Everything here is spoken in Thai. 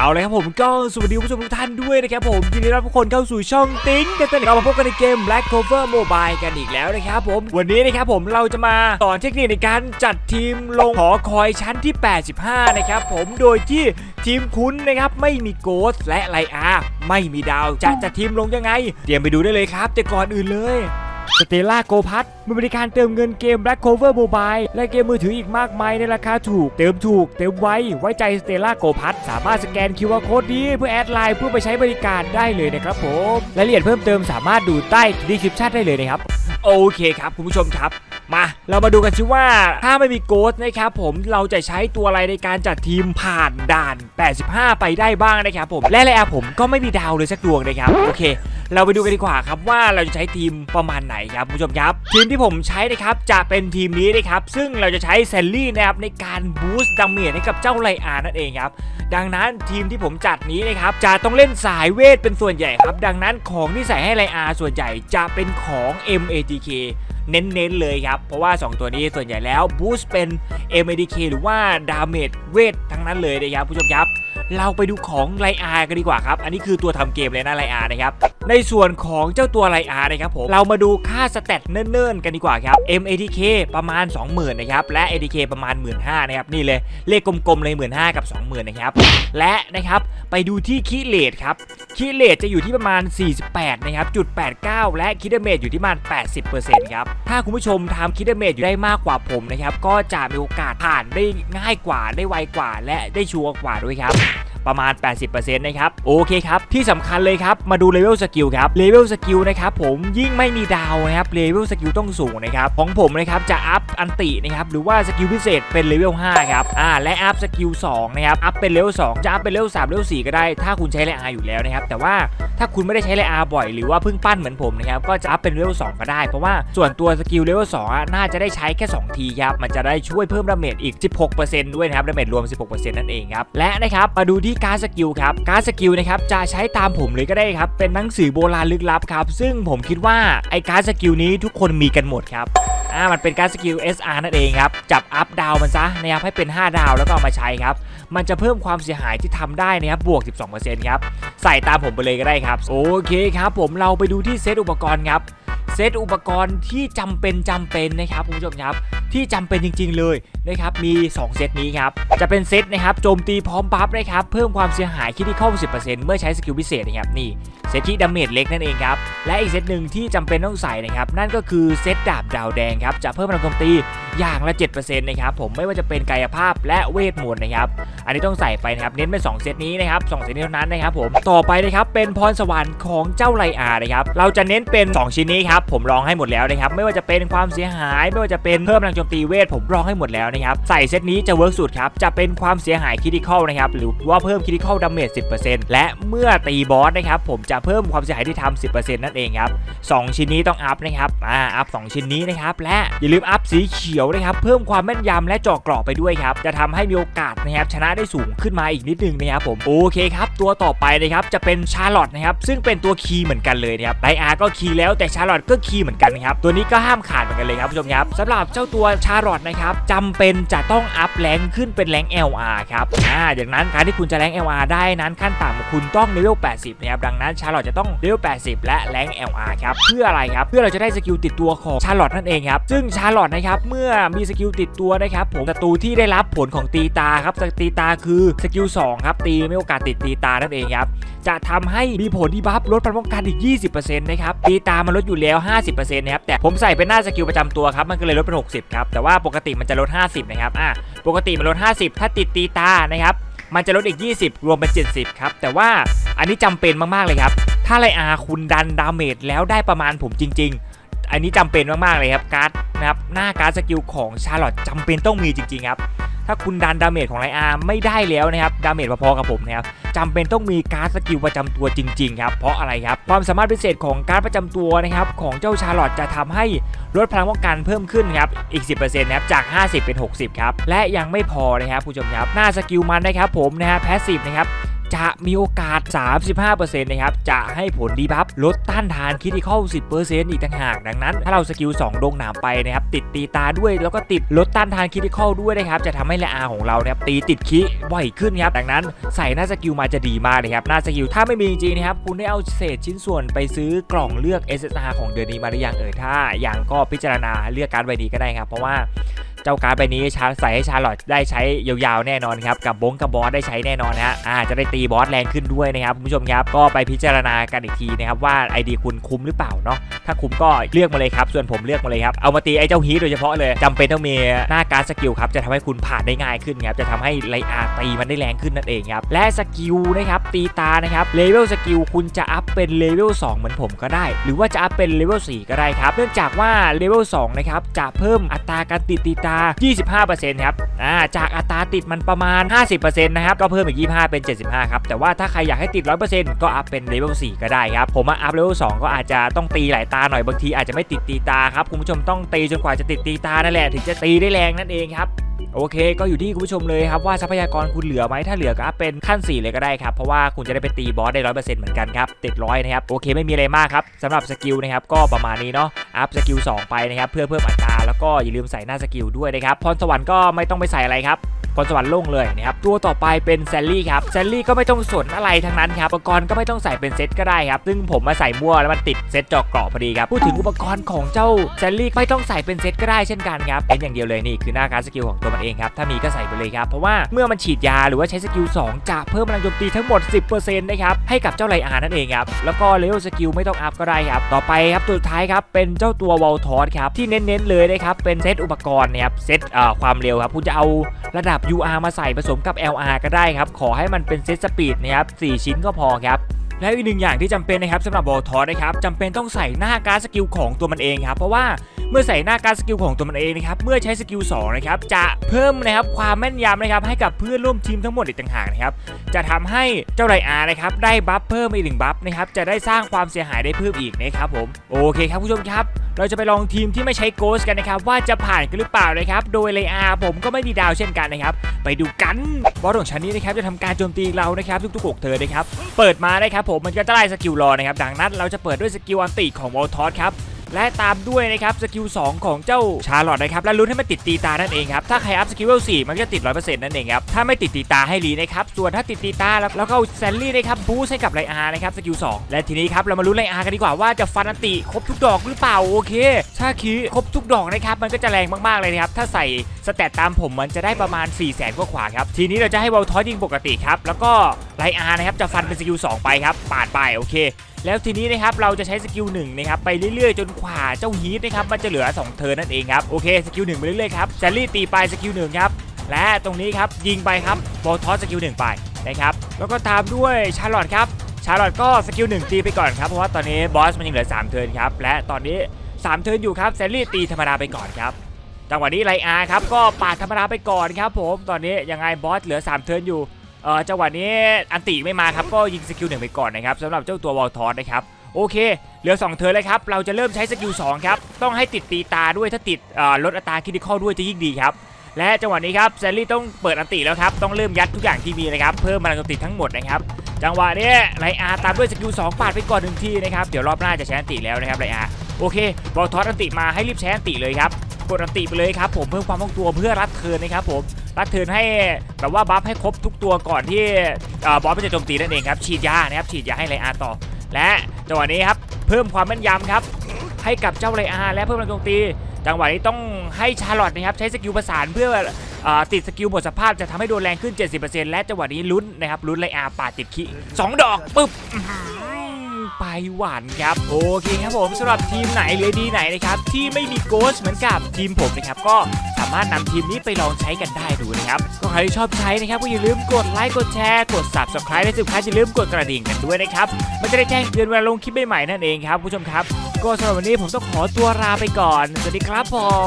เอาเลยครับผมก็สวัสดีผู้ชมทุกท่านด้วยนะครับผมยินดีต้อนรับทุกคนเข้าสู่ช่องติ้งกันตอนนี้เรามาพบกันในเกม Black Cover Mobile กันอีกแล้วนะครับผมวันนี้นะครับผมเราจะมาสอนเทคนิคในการจัดทีมลงหอคอยชั้นที่ 85 นะครับผมโดยที่ทีมคุณนะครับไม่มีโกสและไลอาไม่มีดาวจะจัดทีมลงยังไง เตรียมไปดูได้เลยครับ แต่ก่อนอื่นเลย สเตล่าโกพัทมีบริการเติมเงินเกม Black Cover Mobile และเกมมือถืออีกมากมายในราคาถูก เติมถูก เติมไว ไว้ใจสเตล่าโกพัทสามารถสแกน QR โค้ดนี้เพื่อแอดไลน์เพื่อไปใช้บริการได้เลยนะครับผมรายละเอียดเพิ่มเติมสามารถดูใต้ดีคริปชั่นได้เลยนะครับ โอเคครับคุณผู้ชมครับ มาเรามาดูกันสิว่าถ้าไม่มีโกสนะครับผมเราจะใช้ตัวอะไรในการจัดทีมผ่านด่าน 85 ไปได้บ้างนะครับผมและและอาผมก็ไม่มีดาวเลยสักดวงนะครับโอเคเราไปดูกันดีกว่าครับว่าเราจะใช้ทีมประมาณไหนครับคุณผู้ชมครับ ทีมที่ผมใช้นะครับจะเป็นทีมนี้นะครับซึ่งเราจะใช้แซลลี่นะครับในการบูสต์ดาเมจให้กับเจ้าไลอานั่นเองครับดังนั้นทีมที่ผมจัดนี้นะครับจะต้องเล่นสายเวทเป็นส่วนใหญ่ครับ ดังนั้นของที่ใส่ให้ไลอาส่วนใหญ่จะเป็นของ MATK เน้นๆเลยครับ เพราะว่า 2 ตัวนี้ส่วนใหญ่แล้วบูสต์เป็น MATK หรือว่าดาเมจเวททั้งนั้นเลยนะครับผู้ชมครับ เราไปดูของไลอากันดีกว่าครับ อันนี้คือตัวทำเกมเลยนะไลอานะครับ ในส่วนของเจ้าตัวไลอานะครับผม เรามาดูค่าสเตตเนิ่นๆกันดีกว่าครับ MATK ประมาณ 20,000นะครับ และ ATK ประมาณ 15,000นะครับ นี่เลย เลขกลมๆเลย 15,000กับ 20,000นะครับ และนะครับ ไปดูที่คิเลตครับคิเลตจะอยู่ที่ประมาณ 48นะครับจุด89 และคิดเมจอยู่ที่ประมาณ 80%ครับ ถ้าคุณผู้ชมทำคิดเมจอยู่ได้มากกว่าผมนะครับ ก็จะมีโอกาสผ่านได้ง่ายกว่าได้ไวกว่า และได้ชัวร์กว่าด้วยครับ ประมาณ 80%นะครับโอเคครับที่สำคัญเลยครับมาดูเลเวลสกิลครับเลเวลสกิลนะครับผมยิ่งไม่มีดาวนะครับเลเวลสกิลต้องสูงนะครับของผมนะครับจะอัพอันตินะครับหรือว่าสกิลพิเศษเป็นเลเวล5ครับอ่าและอัพสกิล2นะครับอัพเป็นเลเวล2จะอัพเป็นเลเวล3เลเวล4ก็ได้ ถ้าคุณใช้เลอาอยู่แล้วนะครับแต่ว่าถ้าคุณไม่ได้ใช้เลอาบ่อยหรือว่าเพิ่งปั้นเหมือนผมนะครับก็จะอัพเป็นเลเวล2ก็ได้ เพราะว่าส่วนตัวสกิลเลเวล2อะน่าจะได้ใช้แค่ 2 ทีครับมันจะได้ช่วยเพิ่มดาเมจอีก 16%ด้วยนะครับดาเมจรวม 16%นั่นเองครับและนะครับมาดูที่การดสกิลครับการดสกิลนะครับจะใช้ตามผมเลยก็ได้ครับเป็นหนังสือโบราณลึกลับครับซึ่งผมคิดว่าไอ้การดสกิลนี้ทุกคนมีกันหมดครับอ่ามันเป็นการสกิล SR นั่นเองครับ จับอัพดาวมันซะนะครับให้เป็น 5 ดาวแล้วก็เอามาใช้ครับ มันจะเพิ่มความเสียหายที่ทำได้นะครับบวก 12%ครับ ใส่ตามผมไปเลยก็ได้ครับ โอเคครับ ผมเราไปดูที่เซตอุปกรณ์ครับ เซตอุปกรณ์ที่จำเป็นจำเป็นนะครับคุณผู้ชมครับที่จำเป็นจริง ๆ เลยนะครับมี 2 เซตนี้ครับจะเป็นเซตนะครับโจมตีพร้อมบัฟนะครับเพิ่มความเสียหายคิดที่เข้า10%เมื่อใช้สกิลพิเศษนะครับนี่ เซตที่ดาเมจเล็กนั่นเองครับ และอีกเซตหนึ่งที่จำเป็นต้องใส่นะครับ นั่นก็คือเซตดาบดาวแดงครับ จะเพิ่มพลังโจมตีอย่างละ 7%นะครับ ผมไม่ว่าจะเป็นกายภาพและเวทมนต์นะครับ อันนี้ต้องใส่ไปนะครับ เน้นเป็น2เซตนี้นะครับ2เซตนี้เท่านั้นนะครับผม ต่อไปนะครับ เป็นพรสวรรค์ของเจ้าไลอานะครับ เราจะเน้นเป็น 2 ชิ้นนี้ครับ ผมลองให้หมดแล้วนะครับ ไม่ว่าจะเป็นความเสียหาย ไม่ว่าจะเป็นเพิ่มพลังโจมตีเวท ผมลองให้หมดแล้วนะครับ ใส่เซตนี้จะเวิร์กสุดครับ จะเป็นความเสียหายคิดิคอลนะครับ หรือว่าเพิ่มคิดิคอลดาเมจ10%และเมื่อตีบอสนะครับ ผมจะเพิ่มความเสียหายที่ทำ10%นั่นเองครับ2ชิ้นนี้ต้องอัพนะครับอ่าอัพ2ชิ้นนี้นะครับและอย่าลืมอัพสีเขียวนะครับเพิ่มความแม่นยำและจาะเกราะไปด้วยครับจะทำให้มีโอกาสนะครับชนะได้สูงขึ้นมาอีกนิดนึงนะครับผมโอเคครับตัวต่อไปนะครับจะเป็นชาร์ลอตนะครับซึ่งเป็นตัวคีย์เหมือนกันเลยนะครับไดอาร์ก็คีย์แล้วแต่ชาร์ลอตก็คีย์เหมือนกันนะครับตัวนี้ก็ห้ามขาดเหมือนกันเลยครับผู้ชมครับสำหรับเจ้าตัวชาร์ลอตนะครับจำเป็นจะต้องอัพแรงขึ้นเป็นแรง LR ครับอ่าอย่างนั้นการที่คุณจะแรง LR ได้นั้นขั้นต่ำคุณต้องเลเวล 80 นะครับดังนั้นชาร์ลอตจะต้องเลเวล80 และแรง LR ครับเพื่ออะไรครับเพื่อเราจะได้สกิลติดตัวของชาร์ลอตนั่นเองครับซึ่งชาร์ลอตนะครับเมื่อมีสกิลติดตัวนะครับผมศัตรูที่ได้รับผลของตีตาครับตีตาคือสกิล2ครับตีไม่โอกาสติดตีตานั่นเองครับจะทำให้มีผลที่บัฟลดพลังป้องกันอีก 20%นะครับตีตามันลดอยู่แล้ว 50%นะครับแต่ผมใส่เป็นหน้าสกิลประจำตัวครับมันก็เลยลดเป็น 60 ครับ แต่ว่าปกติมันจะลด 50 นะครับอะปกติมันลด 50 ถ้าติดตีตานะครับมันจะลดอีก 20 รวมเป็น 70 ครับ แต่ว่า อันนี้จำเป็นมากๆเลยครับ ถ้าไลอาคุณดันดาเมจแล้วได้ประมาณผมจริง ๆ อันนี้จำเป็นมากๆเลยครับการ์ดนะครับหน้าการ์ดสกิลของชาร์ลอตจำเป็นต้องมีจริงๆครับถ้าคุณดันดาเมจของไลอาไม่ได้แล้วนะครับดาเมจพอๆกับผมนะครับจำเป็นต้องมีการ์ดสกิลประจำตัวจริงๆครับเพราะอะไรครับความสามารถพิเศษของการ์ดประจำตัวนะครับของเจ้าชาร์ลอตจะทำให้ลดพลังป้องกันเพิ่มขึ้นครับอีก 10%นะครับจาก 50 เป็น 60 ครับ และยังไม่พอนะครับผู้ชมครับหน้าสกิลมันนะครับผมนะฮะแพสซีฟนะครับ จะมีโอกาส 35%นะครับ จะให้ผลดีบัฟลดต้านทานคิดที่เข้า10%อีกต่างหากดังนั้น ถ้าเราสกิล2ดงหนามไปนะครับ ติดตีตาด้วยแล้วก็ติดลดต้านทานคิดที่เข้าด้วยนะครับ จะทำให้แรอาของเรานะครับตีติดคิบ่อยขึ้นครับดังนั้นใส่หน้าสกิลมาจะดีมากเลยครับหน้าสกิลถ้าไม่มีจริงๆนะครับคุณได้เอาเศษชิ้นส่วนไปซื้อกล่องเลือก SSR ของเดือนนี้มาหรือยังเอ่ยถ้ายังก็พิจารณาเลือกการดใบนี้ก็ได้ครับเพราะว่า จ้าการ์ดใบนี้ชาใส่ให้ชาร์ลอตได้ใช้ยาวๆแน่นอนครับกับบงกับบอสได้ใช้แน่นอนนะฮะอ่าจะได้ตีบอสแรงขึ้นด้วยนะครับคุณผู้ชมครับก็ไปพิจารณากันอีกทีนะครับว่า ID คุณคุ้มหรือเปล่าเนาะถ้าคุ้มก็เลือกมาเลยครับ ส่วนผมเลือกมาเลยครับเอามาตีไอ้เจ้าฮีโดยเฉพาะเลยจำเป็นต้องมีหน้าการสกิลครับจะทำให้คุณผ่านได้ง่ายขึ้นครับจะทำให้ไลอาร์ตีมันได้แรงขึ้นนั่นเองครับและสกิลนะครับตีตานะครับเลเวลสกิลคุณจะอัพเป็นเลเวล2เหมือนผมก็ได้ หรือว่าจะอัพเป็นเลเวล4ก็ได้ครับเนื่องจากว่าเลเวล2นะครับจะเพิ่มอัตราการติดตีตา25%ครับอ่าจากอัตราติดมันประมาณ 50%นะครับก็เพิ่มอีก 25 เป็น 75 ครับ แต่ว่าถ้าใครอยากให้ติด 100%ก็อัพเป็นเลเวล4ก็ได้ครับ ผมมาอัพเลเวล2ก็อาจจะต้องตีหลายตาหน่อยบางทีอาจจะไม่ติดตีตาครับคุณผู้ชมต้องตีจนกว่าจะติดตีตานั่นแหละถึงจะตีได้แรงนั่นเองครับโอเค ก็อยู่ที่คุณผู้ชมเลยครับว่าทรัพยากรคุณเหลือไหมถ้าเหลือก็อัพเป็นขั้น 4 เลยก็ได้ครับ เพราะว่าคุณจะได้ไปตีบอสได้ร้อยเปอร์เซ็นต์เหมือนกันครับติดร้อยนะครับ โอเคไม่มีอะไรมากครับสำหรับสกิลนะครับก็ประมาณนี้เนาะอัพสกิล2ไปนะครับเพื่อเพิ่มอัตราแล้วก็อย่าลืมใส่หน้าสกิลด้วยนะครับพรสวรรค์ก็ไม่ต้องไปใส่อะไรครับ พรสวรรค์ล่งเลยนะครับตัวต่อไปเป็นแซลลี่ครับแซลลี่ก็ไม่ต้องสนอะไรทั้งนั้นครับอุปกรณ์ก็ไม่ต้องใส่เป็นเซตก็ได้ครับซึ่งผมมาใส่มั่วแล้วมันติดเซตจอกเกราะพอดีครับพูดถึงอุปกรณ์ของเจ้าแซลลี่ไม่ต้องใส่เป็นเซตก็ได้เช่นกันครับเป็นอย่างเดียวเลยนี่คือหน้าการสกิลของตัวมันเองครับถ้ามีก็ใส่ไปเลยครับเพราะว่าเมื่อมันฉีดยาหรือว่าใช้สกิล2จะเพิ่มพลังโจมตีทั้งหมด 10%นะครับให้กับเจ้าไลอาร์นั่นเองครับแล้วก็เลเวลสกิลไม่ต้องอัพก็ได้ครับต่อไปครับตัวท้ายครับเป็นเจ้าตัววอลทอสครับที่เน้นๆเลยนะครับเป็นเซตอุปกรณ์นะครับเซตความเร็วครับคุณจะเอาระดับ UR มาใส่ผสมกับ LR ก็ได้ครับ ขอให้มันเป็นเซตสปีดนะครับ4ชิ้นก็พอครับแล้วอีกหนึ่งอย่างที่จำเป็นนะครับสำหรับบอลทอสนะครับจำเป็นต้องใส่หน้าการสกิลของตัวมันเองครับเพราะว่าเมื่อใส่หน้าการสกิลของตัวมันเองนะครับเมื่อใช้สกิล2นะครับจะเพิ่มนะครับความแม่นยำนะครับให้กับเพื่อนร่วมทีมทั้งหมดอีกต่างหากนะครับจะทำให้เจ้าไรอาร์นะครับได้บัฟเพิ่มอีกหนึ่งบัฟนะครับจะได้สร้างความเสียหายได้เพิ่มอีกนะครับผมโอเคครับผู้ชมครับ เราจะไปลองทีมที่ไม่ใช้โกสกันนะครับว่าจะผ่านกันหรือเปล่านะครับโดยเลอาผมก็ไม่มีดาวเช่นกันนะครับไปดูกันบอสของฉันนี้นะครับจะทำการโจมตีเรานะครับทุกๆหกเธอนะครับเปิดมานะครับผมมันก็จะไล่สกิลรอนะครับดังนั้นเราจะเปิดด้วยสกิลอันติของวอลทอสครับ และตามด้วยนะครับสกิล2ของเจ้าชาร์ลอตนะครับและลุ้นให้มันติดตีตานั่นเองครับถ้าใครอัพสกิล4มันก็จะติด100%นั่นเองครับถ้าไม่ติดตีตาให้รีนะครับส่วนถ้าติดตีตาแล้วแล้วก็แซนลี่นะครับบูสให้กับไรอาร์นะครับสกิล2และทีนี้ครับเรามาลุ้นไรอาร์กันดีกว่าว่าจะฟันอันติครบทุกดอกหรือเปล่าโอเคถ้าคีครบทุกดอกนะครับมันก็จะแรงมากๆเลยนะครับถ้าใส่ สแตตตามผมมันจะได้ประมาณ 4 0 0แสนกว่าๆครับ ทีนี้เราจะให้วอลทอสยิงปกติครับ แล้วก็ไลอาร์นะครับจะฟันเป็นสกิล2ไปครับปาดไปโอเค แล้วทีนี้นะครับเราจะใช้สกิลหนึ่งนะครับไปเรื่อยๆ จนกว่าเจ้าฮีทนะครับมันจะเหลือ 2 เทิร์นนั่นเองครับโอเคสกิลหนึ่งไปเรื่อยๆครับแซลลี่ตีไปสกิลหนึ่งครับและตรงนี้ครับยิงไปครับบอลทอสสกิลหนึ่งไปนะครับแล้วก็ตามด้วยชาร์ลอตครับชาร์ลอตก็สกิลหนึ่งตีไปก่อนครับเพราะว่าตอนนี้บอสมันยังเหลือ 3 เทิร์นครับและตอนนี้ 3 เทิร์นอยู่ครับแซลลี่ตีธรรมดาไปก่อนครับ จังหวะนี้ไลอาร์ครับก็ปาดธรรมดาไปก่อนครับผมตอนนี้ยังไงบอสเหลือ 3 เทิร์นอยู่เออจังหวะนี้อันติไม่มาครับก็ยิงสกิลหนึ่งไปก่อนนะครับสำหรับเจ้าตัววอลทอสนะครับโอเค เหลือ 2เทิร์นเลยครับ เราจะเริ่มใช้สกิล2ครับ ต้องให้ติดตีตาด้วย ถ้าติดลดอัตราคิดิคอลด้วยจะยิ่งดีครับ และจังหวะนี้ครับแซลลี่ต้องเปิดอันติแล้วครับ ต้องเริ่มยัดทุกอย่างที่มีเลยครับ เพิ่มพลังโจมตีทั้งหมดนะครับ จังหวะนี้ไลอาร์ตามด้วยสกิล2ปาดไปก่อนหนึ่งทีนะครับ เดี๋ยวรอบหน้าจะใช้อันติแล้วนะครับไลอาโอเควอลทอสอันติมาให้รีบใช้อันติเลยครับ กดอันติไปเลยครับผมเพิ่มความคล่องตัวเพื่อรัดเทินนะครับผมรัดเทินให้แบบว่าบัฟให้ครบทุกตัวก่อนที่บอสมันจะโจมตีนั่นเองครับฉีดยานะครับฉีดยาให้ไลอาต่อ และจังหวะนี้ครับเพิ่มความแม่นยำครับให้กับเจ้าไลอาและเพิ่มพลังโจมตี จังหวะนี้ต้องให้ชาร์ลอตนะครับใช้สกิลประสานเพื่อติดสกิลหมดสภาพจะทำให้โดนแรงขึ้น 70%และจังหวะนี้ลุ้นนะครับลุ้นไลอาปาดติดขี้สองดอกปึ๊บ ไปหวานครับ โอเคครับผมสำหรับทีมไหนหรือดีไหนนะครับที่ไม่มีโกสเหมือนกับทีมผมนะครับก็สามารถนำทีมนี้ไปลองใช้กันได้ดูนะครับก็ใครที่ชอบใช้นะครับก็อย่าลืมกดไลค์กดแชร์กด subscribe และสุดท้ายอย่าลืมกดกระดิ่งกันด้วยนะครับมันจะได้แจ้งเตือนเวลาลงคลิปใหม่ๆนั่นเองครับผู้ชมครับ ก็สำหรับวันนี้ผมต้องขอตัวลาไปก่อน สวัสดีครับผม